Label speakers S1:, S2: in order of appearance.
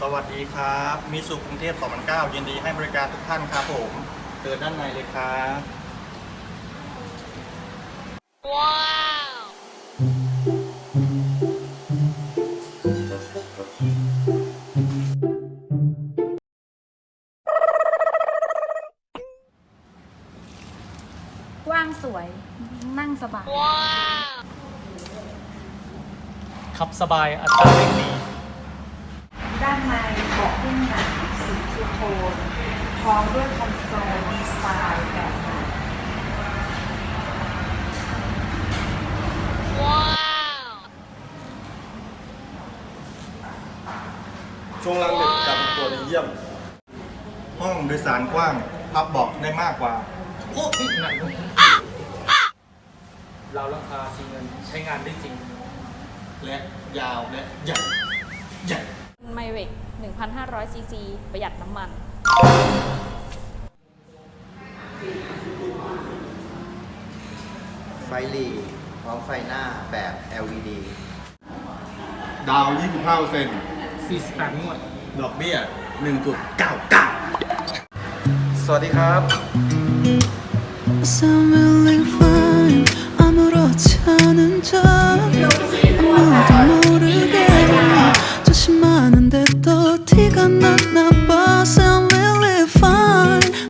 S1: สวัสดีครับมิสุกรุงเทพ2009ยินดีให้บริการทุกท่านครับผมเดินด้านในเลยครับ
S2: กว้างสวยนั่งสบาย
S3: ขับสบายอัตราเร่งดี
S2: ด้านในเบาะหุ้มหนังสีทูโทนพร้อมด้วยคอนโซลดีไซน์แบบใหม่
S1: ช่วงล่างเด็กจับตัวดีเยี่ยม ห้องโดยสารกว้างพับเบาะได้มากกว่า
S3: เราราคาซีเงินใช้งานได้จริง
S1: และยาวและใหญ่ใหญ่
S4: ไมเวก1,500 ซีซี ประหยัดน้ำมัน
S5: ไฟหลีพร้อมไฟหน้าแบบ LED
S1: ดาว 25%
S3: 48งวด
S1: ดอกเบี้ย 1.99
S5: สวัสดีครับ
S6: Someone fine 아무렇지 않은 척